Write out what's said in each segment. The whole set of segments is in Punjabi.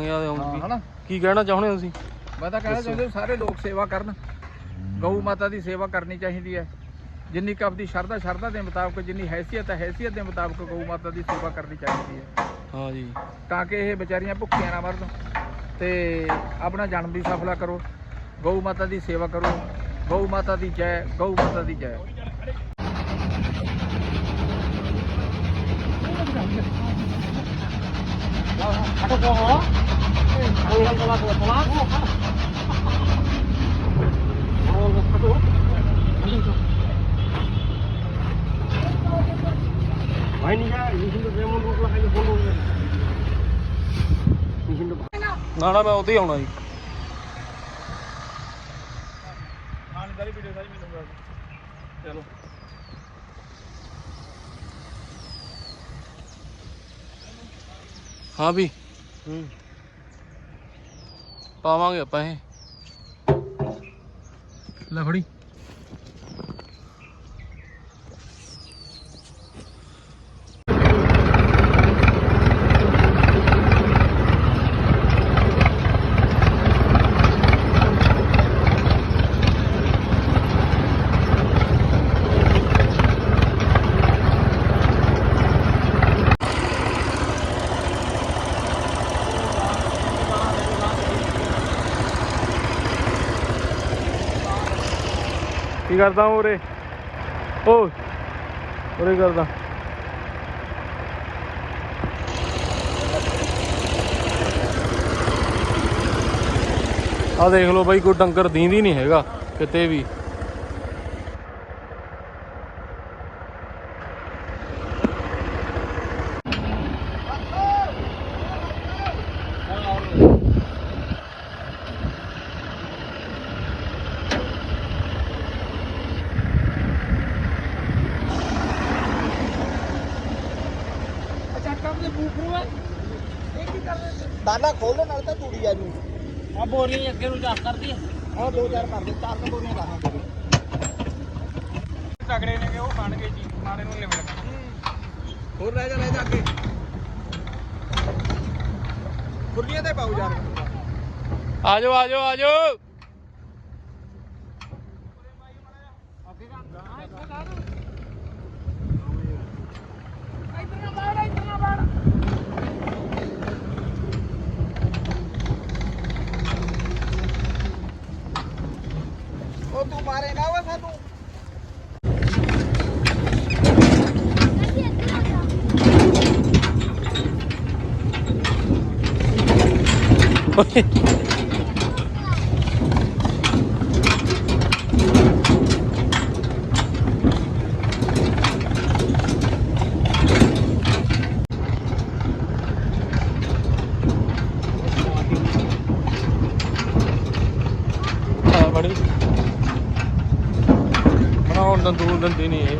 ਗਿਆ ਹੁਣ ਹਾਂ ਵੀ। ਹਨਾ? ਕੀ ਕਹਿਣਾ ਚਾਹੁੰਦੇ ਹੋ ਤੁਸੀਂ? ਮੈਂ ਤਾਂ ਕਹਿਣਾ। ਚਾਹੁੰਦਾ ਸਾਰੇ ਲੋਕ ਸੇਵਾ ਕਰਨ। ਗਊ ਮਾਤਾ ਦੀ ਸੇਵਾ ਕਰਨੀ ਚਾਹੀਦੀ ਹੈ। ਜਿੰਨੀ ਕੁ ਆਪਦੀ ਸ਼ਰਧਾ ਸ਼ਰਧਾ ਦੇ ਮੁਤਾਬਕ ਜਿੰਨੀ ਹੈਸੀਅਤ ਹੈ ਹੈਸੀਅਤ ਦੇ ਮੁਤਾਬਕ ਗਊ ਮਾਤਾ ਦੀ ਸੇਵਾ ਕਰਨੀ ਚਾਹੀਦੀ ਹੈ। ਹਾਂ ਜੀ। ਤਾਂ ਕਿ ਇਹ ਵਿਚਾਰੀਆਂ ਭੁੱਖੀਆਂ ਨਾ ਮਰਨ ਤੇ ਆਪਣਾ ਜਨਮ ਵੀ ਸਫਲਾ ਕਰੋ। ਗਊ ਮਾਤਾ ਦੀ ਸੇਵਾ ਕਰੋ। ਗਊ ਮਾਤਾ ਦੀ ਜੈ ਗਊ ਮਾਤਾ ਦੀ ਜੈ। ਨਾ ਨਾ ਮੈਂ ਉਦੋਂ ਹੀ ਆਉਣਾ ਜੀ ਚਲੋ ਹਾਂ ਵੀ। ਹੂੰ। ਪਾਵਾਂਗੇ ਆਪਾਂ ਇਹ। ਲੈ ਫੜੀ। ਕੀ ਕਰਦਾ ਉਰੇ? ਓ ਉਰੇ ਕਰਦਾ। ਆ ਦੇਖ ਲਓ ਬਾਈ, ਕੋਈ ਡੰਗਰ ਦੀਂਦੀ ਨਹੀਂ ਹੈਗਾ, ਕਿਤੇ ਵੀ। ਦਾਣਾ ਖੋਲ ਦੇ ਨਾਲ ਤਾਂ ਤੂੜੀ ਆ ਜੂ। ਆ ਬੋਰੀ ਅੱਗੇ ਨੂੰ ਜਾ ਕਰਦੀ ਆ। ਦੋ ਚਾਰ ਕਰ ਦੇ ਚਾਰ ਤਾਂ ਬੋਰੀਆਂ ਦਾਣਾ ਦੇ ਤਗੜੇ ਨੇ ਕਿ ਉਹ ਬਣ ਗਏ ਜੀ ਮਾਰੇ ਨੂੰ ਲਿਵ ਹੋਰ ਰਹਿ ਜਾ ਰਹਿ ਜਾ ਅੱਗੇ। ਖੁਰਲੀਆਂ ਤੇ ਪਾਉ ਯਾਰ ਆਜੋ ਆਜੋ ਆਜੋ ਉਹ ਤੂੰ ਮਾਰੇ ਨਾ ਵਾ ਸਾਨੂੰ ਓਏ ਆ ਬੜੀ ਬਣਾਉਣ ਦਾ ਦੂਰ ਨਹੀਂ ਇਹ।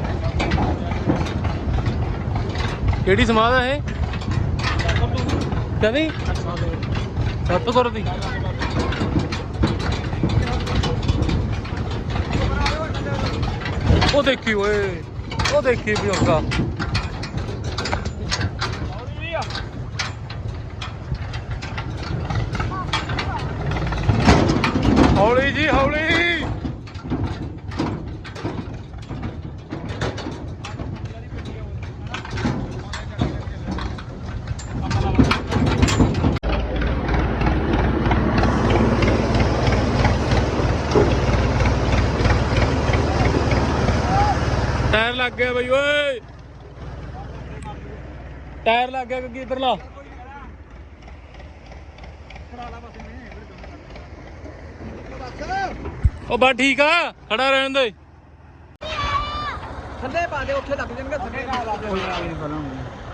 ਕਿਹੜੀ ਸਮਾਦ ਹੈ ਇਹ? ਕਹਿੰਦੀ? ਸੱਤ ਦੀ। ਉਹ ਦੇਖੀ ਓਏ, ਉਹ ਦੇਖੀ ਬਜ਼ੁਰਗਾ ਹੌਲੀ ਜੀ ਹੌਲੀ ਟਾਇਰ ਲੱਗ ਗਿਆ ਬਈ ਓਏ। ਟਾਇਰ ਲੱਗ ਗਿਆ ਕਿ ਇਧਰ ਲਾ। ਉਹ ਬਾ ਠੀਕ ਆ ਖੜਾ ਰਹਿਣ ਦੇ। ਥੱਲੇ ਪਾ ਦੇ ਉੱਥੇ ਲੱਗ ਜਾਣਗੇ ਥੱਲੇ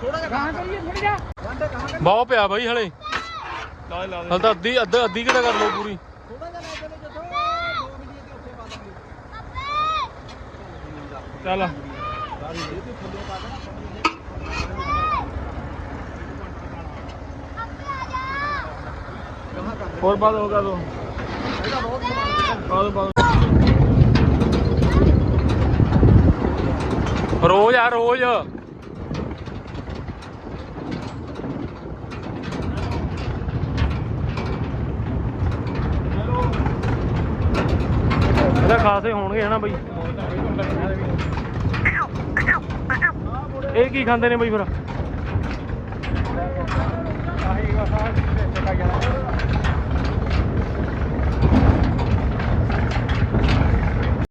ਥੋੜਾ ਜਿਹਾ ਕਹਾਂ ਕਰੀਏ ਥੋੜਾ ਜਿਹਾ। ਵਾਂਡੇ ਕਹਾਂ ਕਰੀਏ? ਬਹੁਤ ਪਿਆ ਬਈ ਹਲੇ। ਹਲ ਤਾਂ ਅੱਧੀ ਅੱਧ ਅੱਧੀ ਕਿਤਾ ਕਰ ਲਓ ਪੂਰੀ। ਥੋੜਾ ਜਿਹਾ ਲੈ ਚਲੇ ਜਦੋਂ। 2 ਮਿੰਟ ਦੀ ਉੱਥੇ ਪਾ ਦਾਂਗੇ। ਚੱਲ। ਹੋਰ ਬਾਦ ਹੋਗਾ ਤੋ। ਬਾਦ ਬਾਦ ਰੋਜ਼ ਆ ਰੋਜ਼। ਇਹਦਾ ਖਾਸੇ ਹੋਣਗੇ ਹਨਾ ਬਈ। ਇਹ ਕੀ ਖਾਂਦੇ ਨੇ ਬਈ ਫਿਰ? ਆਹੀ ਵਾ ਸਾਰਾ ਚਿੱਟਾ